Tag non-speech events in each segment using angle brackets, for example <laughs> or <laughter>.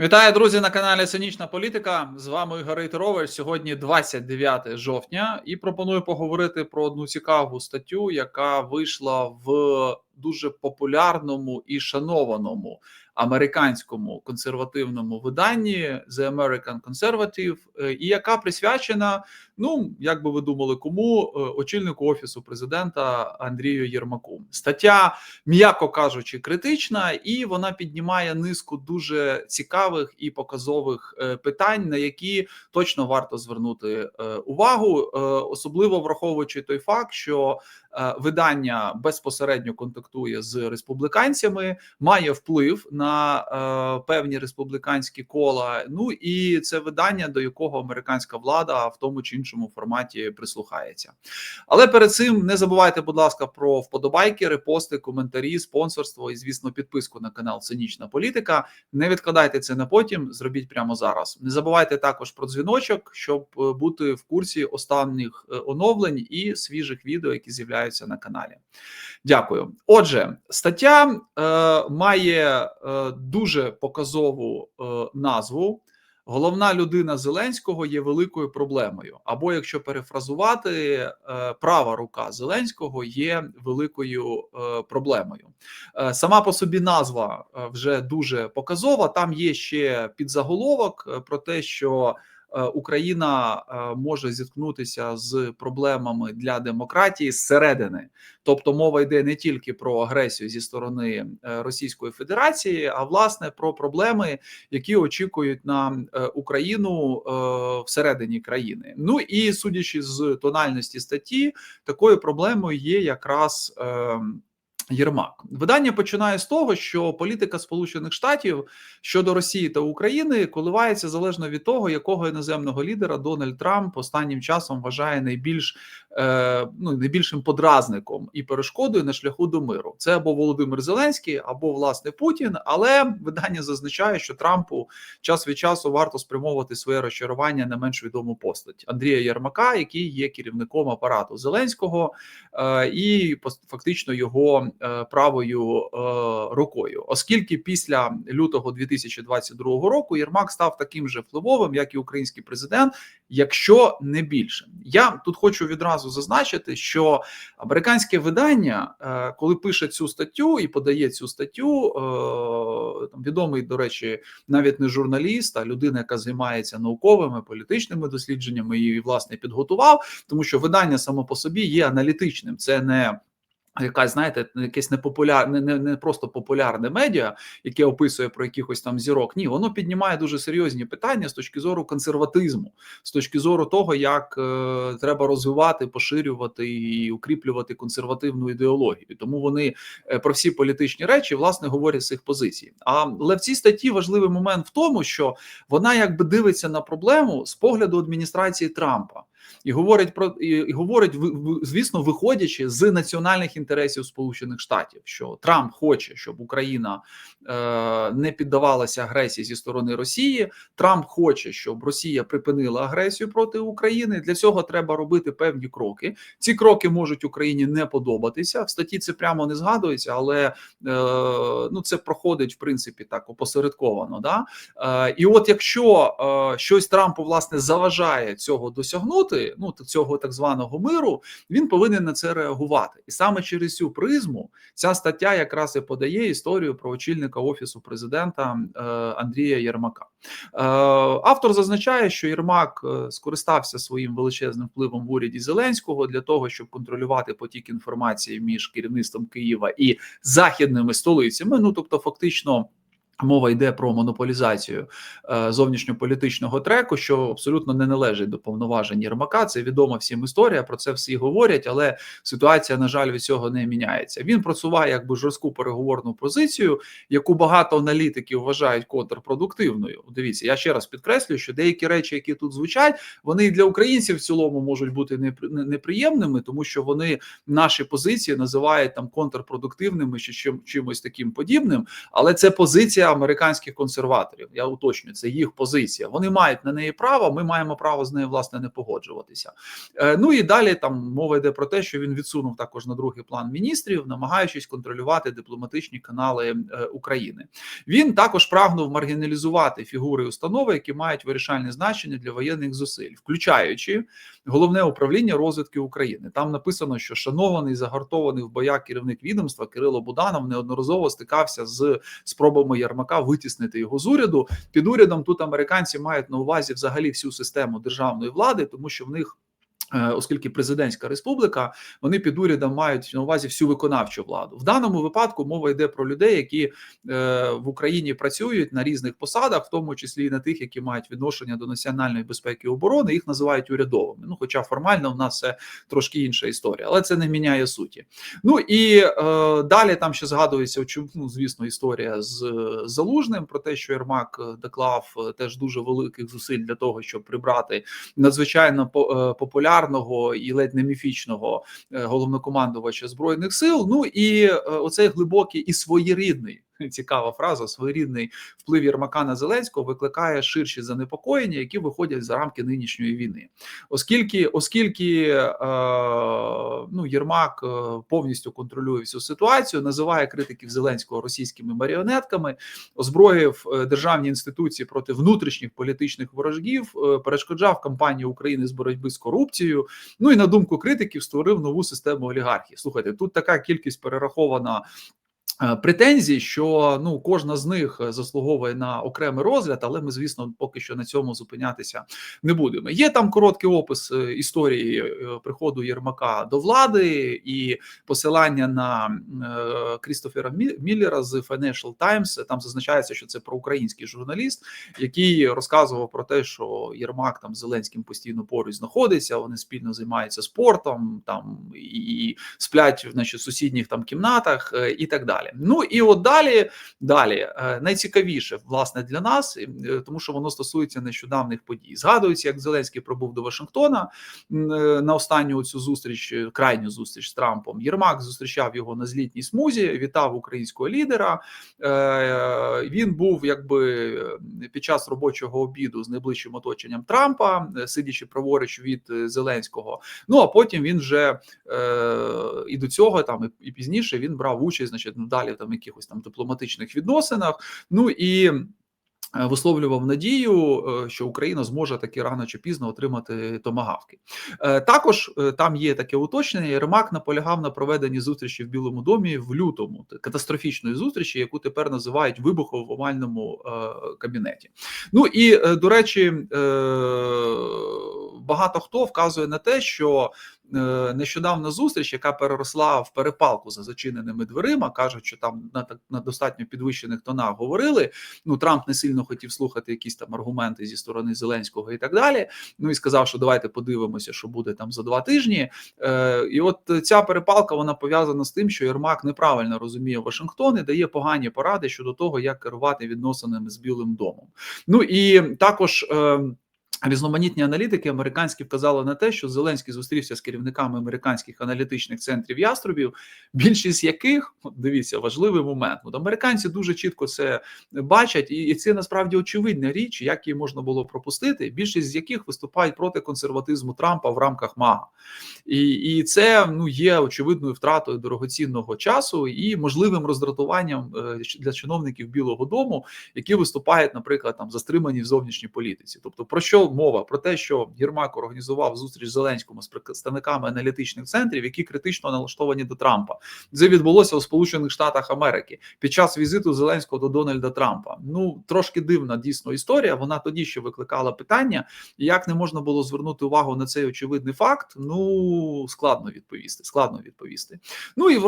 Вітаю, друзі, на каналі Цинічна Політика. З вами Ігор Ровер. Сьогодні 29 жовтня, і пропоную поговорити про одну цікаву статтю, яка вийшла в дуже популярному і шанованому американському консервативному виданні The American Conservative, е, і яка присвячена, ну як би ви думали, кому е, очільнику офісу президента Андрію Єрмаку. Стаття, м'яко кажучи, критична, і вона піднімає низку дуже цікавих і показових е, питань, на які точно варто звернути увагу, особливо враховуючи той факт, що видання безпосередньо контактує з республіканцями, має вплив на е, певні республіканські кола. Ну і це видання, до якого американська влада в тому чи іншому форматі прислухається. Але перед цим не забувайте, будь ласка, про вподобайки, репости, коментарі, спонсорство і, звісно, підписку на канал Цинічна Політика. Не відкладайте це на потім, зробіть прямо зараз. Не забувайте також про дзвіночок, щоб е, бути в курсі останніх е, оновлень і свіжих відео, які з'являються на каналі. Дякую. Отже, стаття е, має е, дуже показову е, назву. Головна людина Зеленського є великою проблемою. Або, якщо перефразувати, е, права рука Зеленського є великою е, проблемою. Е, сама по собі назва вже дуже показова. Там є ще підзаголовок про те, що Україна е, може зіткнутися з проблемами для демократії зсередини, тобто мова йде не тільки про агресію зі сторони е, Російської Федерації, а власне про проблеми, які очікують на Україну всередині країни. Ну і судячи з тональності статті, такою проблемою є якраз. Єрмак видання починає з того, що політика Сполучених Штатів щодо Росії та України коливається залежно від того, якого іноземного лідера Дональд Трамп останнім часом вважає найбільш е, ну найбільшим подразником і перешкодою на шляху до миру. Це або Володимир Зеленський, або власне Путін. Але видання зазначає, що Трампу час від часу варто спрямовувати своє розчарування на менш відому постать Андрія Єрмака, який є керівником апарату Зеленського е, і фактично його. Е, правою е, рукою, оскільки після лютого 2022 року Єрмак став таким же впливовим, як і український президент, якщо не більше. Я тут хочу відразу зазначити, що американське видання, е, коли пише цю статтю і подає цю статтю, там відомий, до речі, навіть не журналіст, а людина, яка займається науковими політичними дослідженнями, і власне підготував, тому що видання само по собі є аналітичним. Це не Якась, знаєте, якесь непопулярне, не не просто популярне медіа, яке описує про якихось там зірок. Ні, воно піднімає дуже серйозні питання з точки зору консерватизму, з точки зору того, як е, треба розвивати, поширювати і укріплювати консервативну ідеологію. Тому вони е, про всі політичні речі власне говорять з їх позицій. Але в цій статті важливий момент в тому, що вона якби дивиться на проблему з погляду адміністрації Трампа і говорить про і, і говорить, звісно, виходячи з національних інтересів Сполучених Штатів, що Трамп хоче, щоб Україна е, не піддавалася агресії зі сторони Росії. Трамп хоче, щоб Росія припинила агресію проти України. Для цього треба робити певні кроки. Ці кроки можуть Україні не подобатися. В статті це прямо не згадується, але е, ну це проходить в принципі так опосередковано. Да? Е, і от якщо е, щось Трампу власне заважає цього досягнути досягнути ну цього так званого миру, він повинен на це реагувати. І саме через цю призму ця стаття якраз і подає історію про очільника офісу президента е, Андрія Єрмака. Е, автор зазначає, що Єрмак е, скористався своїм величезним впливом в уряді Зеленського для того, щоб контролювати потік інформації між керівництвом Києва і західними столицями. Ну тобто, фактично. Мова йде про монополізацію е, зовнішньополітичного треку, що абсолютно не належить до повноважень Єрмака. Це відома всім історія. Про це всі говорять, але ситуація, на жаль, від цього не міняється. Він просуває якби жорстку переговорну позицію, яку багато аналітиків вважають контрпродуктивною. Дивіться, я ще раз підкреслюю, що деякі речі, які тут звучать, вони для українців в цілому можуть бути неприємними, тому що вони наші позиції називають там контрпродуктивними чи чим чимось таким подібним. Але це позиція американських консерваторів. Я уточню, це їх позиція. Вони мають на неї право. Ми маємо право з нею власне не погоджуватися. Е, ну і далі там мова йде про те, що він відсунув також на другий план міністрів, намагаючись контролювати дипломатичні канали е, України. Він також прагнув маргіналізувати фігури установи, які мають вирішальне значення для воєнних зусиль, включаючи головне управління розвідки України. Там написано, що шанований загартований в боях керівник відомства Кирило Буданов неодноразово стикався з спробами Ярмака витіснити його з уряду. Під урядом тут американці мають на увазі взагалі всю систему державної влади, тому що в них. Е, оскільки президентська республіка, вони під урядом мають на увазі всю виконавчу владу. В даному випадку мова йде про людей, які е, в Україні працюють на різних посадах, в тому числі і на тих, які мають відношення до національної безпеки і оборони. Їх називають урядовими. Ну, хоча формально в нас це трошки інша історія, але це не міняє суті. Ну і е, далі там ще згадується ну, звісно, історія з залужним про те, що Єрмак доклав теж дуже великих зусиль для того, щоб прибрати надзвичайно популярну легендарного і ледь не міфічного е, головнокомандувача збройних сил. Ну і е, оцей глибокий і своєрідний цікава фраза. Своєрідний вплив Єрмака на Зеленського викликає ширші занепокоєння, які виходять за рамки нинішньої війни, оскільки, оскільки е, ну Єрмак е, повністю контролює всю ситуацію, називає критиків Зеленського російськими маріонетками, озброїв е, державні інституції проти внутрішніх політичних ворожків, е, перешкоджав кампанію України з боротьби з корупцією. Ну і на думку критиків створив нову систему олігархії. Слухайте, тут така кількість перерахована претензій, що ну кожна з них е, заслуговує на окремий розгляд, але ми, звісно, поки що на цьому зупинятися не будемо. Є там короткий опис е, історії приходу Єрмака до влади і посилання на Крістофера Міллера з Financial Times. Там зазначається, що це проукраїнський журналіст, який розказував про те, що Єрмак там з Зеленським постійно поруч знаходиться. Вони спільно займаються спортом, там і сплять значить, в сусідніх там кімнатах і так далі далі. Ну і от далі, далі е, найцікавіше власне для нас, е, тому що воно стосується нещодавних подій. Згадується, як Зеленський пробув до Вашингтона е, на останню цю зустріч, крайню зустріч з Трампом. Єрмак зустрічав його на злітній смузі, вітав українського лідера. Він був якби під час робочого обіду з найближчим оточенням Трампа, сидячи праворуч від Зеленського. Ну а потім він вже і до цього там і пізніше він брав участь, значить, далі там якихось там дипломатичних відносинах. Ну і е, Висловлював надію, е, що Україна зможе таки рано чи пізно отримати томагавки. Е, також там є таке уточнення. Єрмак наполягав на проведенні зустрічі в Білому домі в лютому, катастрофічної зустрічі, яку тепер називають вибухом в овальному кабінеті. Ну і до речі, багато хто вказує на те, що нещодавна зустріч, яка переросла в перепалку за зачиненими дверима, кажуть, що там на на достатньо підвищених тонах говорили. Ну Трамп не сильно хотів слухати якісь там аргументи зі сторони Зеленського і так далі. Ну і сказав, що давайте подивимося, що буде там за два тижні. Е, І от ця перепалка вона пов'язана з тим, що Єрмак неправильно розуміє Вашингтон і дає погані поради щодо того, як керувати відносинами з Білим домом. Ну і також. Е, Різноманітні аналітики американські вказали на те, що Зеленський зустрівся з керівниками американських аналітичних центрів яструбів, більшість яких дивіться важливий момент. От американці дуже чітко це бачать, і це насправді очевидна річ, як її можна було пропустити. Більшість з яких виступають проти консерватизму Трампа в рамках МАГА, і і це ну є очевидною втратою дорогоцінного часу і можливим роздратуванням е, для чиновників Білого Дому, які виступають, наприклад, там за стримані в зовнішній політиці, тобто про що мова про те, що Єрмак організував зустріч Зеленському з представниками аналітичних центрів, які критично налаштовані до Трампа. Це відбулося у Сполучених Штатах Америки під час візиту Зеленського до Дональда Трампа. Ну трошки дивна дійсно історія. Вона тоді ще викликала питання, як не можна було звернути увагу на цей очевидний факт. Ну складно відповісти. Складно відповісти. Ну і е,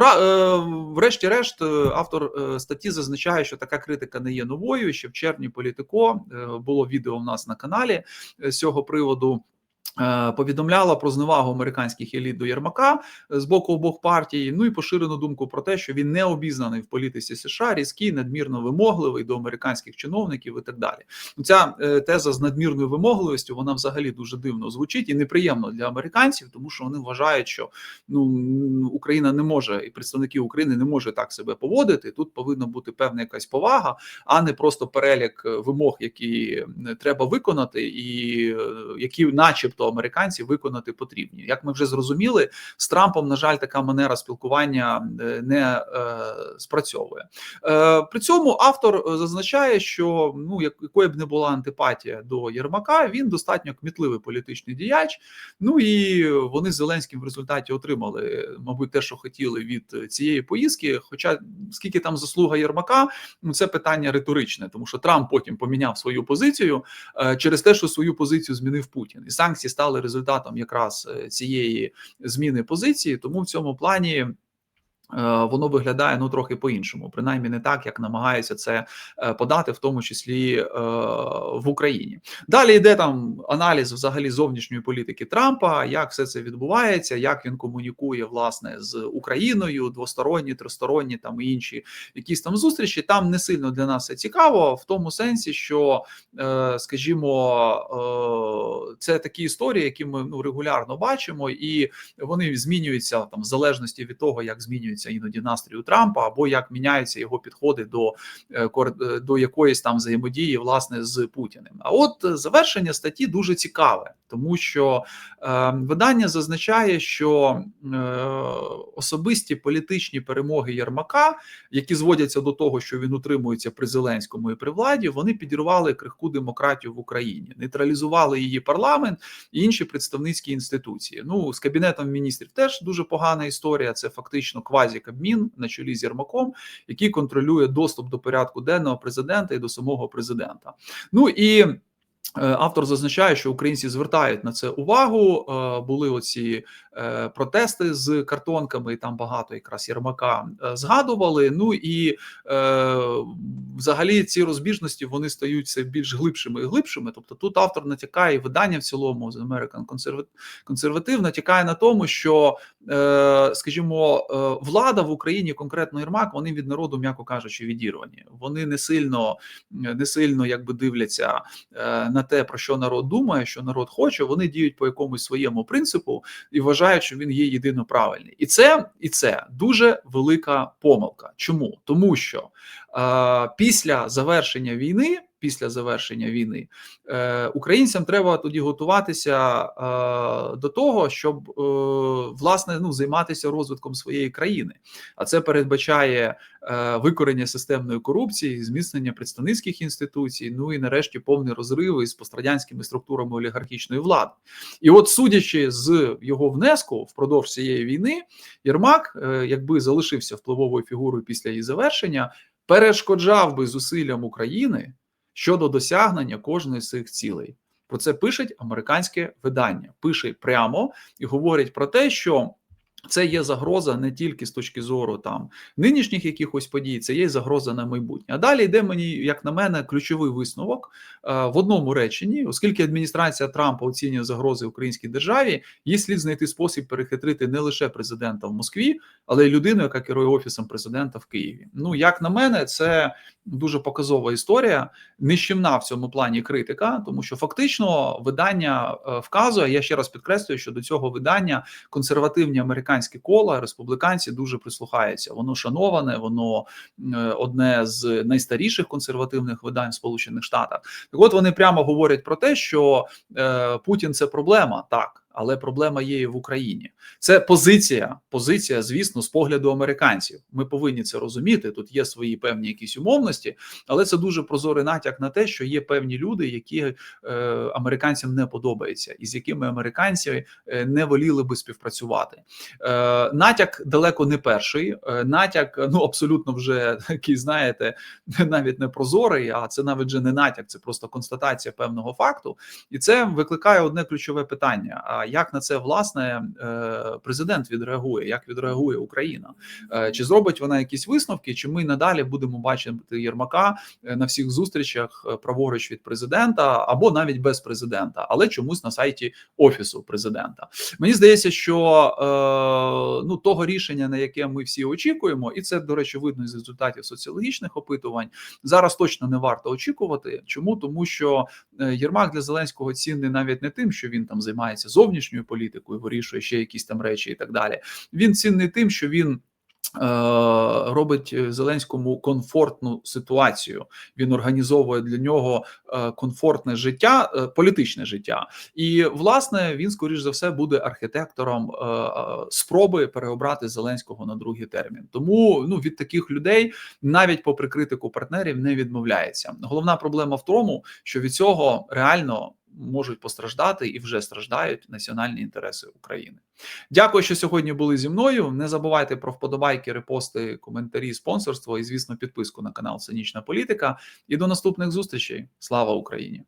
врешті-решт, е, автор е, статті зазначає, що така критика не є новою. Ще в червні політико було відео в нас на каналі з цього приводу. Е, повідомляла про зневагу американських еліт до Єрмака з боку обох партій. Ну і поширену думку про те, що він не обізнаний в політиці США, різкий, надмірно вимогливий до американських чиновників і так далі. Ця е, теза з надмірною вимогливістю вона взагалі дуже дивно звучить і неприємно для американців, тому що вони вважають, що ну Україна не може і представники України не може так себе поводити. Тут повинна бути певна якась повага, а не просто перелік вимог, які треба виконати, і які, начебто американці виконати потрібні. Як ми вже зрозуміли, з Трампом, на жаль, така манера спілкування е, не е, спрацьовує. Е, При цьому автор зазначає, що ну якою б не була антипатія до Єрмака, він достатньо кмітливий політичний діяч. Ну і вони з Зеленським в результаті отримали, мабуть, те, що хотіли від цієї поїздки. Хоча скільки там заслуга Єрмака, ну це питання риторичне, тому що Трамп потім поміняв свою позицію е, через те, що свою позицію змінив Путін, і санкції стали результатом якраз е, цієї зміни позиції. Тому в цьому плані воно виглядає ну трохи по-іншому, принаймні не так, як намагаються це е, подати, в тому числі е, в Україні. Далі йде там аналіз взагалі зовнішньої політики Трампа, як все це відбувається, як він комунікує власне з Україною, двосторонні, тристоронні там і інші якісь там зустрічі. Там не сильно для нас це цікаво, в тому сенсі, що скажімо, це такі історії, які ми ну регулярно бачимо, і вони змінюються там в залежності від того, як змінюється змінюється іноді настрій у Трампа, або як міняються його підходи до е, е, до якоїсь там взаємодії власне з Путіним. А от завершення статті дуже цікаве, тому що е, видання зазначає, що е, особисті політичні перемоги Єрмака, які зводяться до того, що він утримується при Зеленському і при владі, вони підірвали крихку демократію в Україні, нейтралізували її парламент і інші представницькі інституції. Ну з кабінетом міністрів теж дуже погана історія. Це фактично квазі наразі Кабмін на чолі з Єрмаком, який контролює доступ до порядку денного президента і до самого президента. Ну і автор зазначає, що українці звертають на це увагу. Е, були оці е, протести з картонками, і там багато якраз Єрмака згадували. Ну і взагалі ці розбіжності вони стають більш глибшими і глибшими. Тобто, тут автор натякає видання в цілому з American Conservative натякає на тому, що, скажімо, влада в Україні, конкретно Єрмак, вони від народу, м'яко кажучи, відірвані. Вони не сильно не сильно якби дивляться на на те, про що народ думає, що народ хоче, вони діють по якомусь своєму принципу і вважають, що він є єдино правильний. І це і це дуже велика помилка. Чому? Тому що е, після завершення війни після завершення війни. Е, Українцям треба тоді готуватися е, до того, щоб е, власне ну займатися розвитком своєї країни. А це передбачає е, викорення системної корупції, зміцнення представницьких інституцій. Ну і нарешті повний розрив із пострадянськими структурами олігархічної влади. І от, судячи з його внеску впродовж цієї війни, Єрмак, е, якби залишився впливовою фігурою після її завершення. Перешкоджав би зусиллям України щодо досягнення кожної з цих цілей. Про це пишуть американське видання. Пише прямо і говорять про те, що це є загроза не тільки з точки зору там нинішніх якихось подій, це є загроза на майбутнє. А далі йде мені, як на мене, ключовий висновок е, в одному реченні, оскільки адміністрація Трампа оцінює загрози українській державі, їй слід знайти спосіб перехитрити не лише президента в Москві, але й людину, яка керує офісом президента в Києві. Ну як на мене, це дуже показова історія. Нищівна в цьому плані критика, тому що фактично видання е, вказує. Я ще раз підкреслюю, що до цього видання консервативні американські кола республіканці дуже прислухаються. Воно шановане, воно е, одне з найстаріших консервативних видань в Сполучених Штатах. Так, от вони прямо говорять про те, що е, Путін це проблема так але проблема є і в Україні. Це позиція, позиція, звісно, з погляду американців. Ми повинні це розуміти. Тут є свої певні якісь умовності, але це дуже прозорий натяк на те, що є певні люди, які е, американцям не подобаються, і з якими американці е, не воліли би співпрацювати. Е, Натяк далеко не перший. Е, натяк ну абсолютно вже <laughs> такий, знаєте, навіть не прозорий, а це навіть вже не натяк, це просто констатація певного факту, і це викликає одне ключове питання як на це власне е, президент відреагує, як відреагує Україна? Е, Чи зробить вона якісь висновки? Чи ми надалі будемо бачити Єрмака е, на всіх зустрічах праворуч від президента або навіть без президента, але чомусь на сайті офісу президента? Мені здається, що ну того рішення, на яке ми всі очікуємо, і це до речі, видно із результатів соціологічних опитувань. Зараз точно не варто очікувати. Чому тому, що Єрмак для Зеленського цінний навіть не тим, що він там займається зовнішньою політикою, вирішує ще якісь там речі і так далі. Він цінний тим, що він. е, Робить Зеленському комфортну ситуацію. Він організовує для нього е, комфортне життя, е, політичне життя, і власне він, скоріш за все, буде архітектором е, е, спроби переобрати Зеленського на другий термін. Тому ну від таких людей, навіть попри критику партнерів, не відмовляється. Головна проблема в тому, що від цього реально можуть постраждати і вже страждають національні інтереси України. Дякую, що сьогодні були зі мною. Не забувайте про вподобайки, репости, коментарі, спонсорство і, звісно, підписку на канал Цинічна Політика. І до наступних зустрічей. Слава Україні!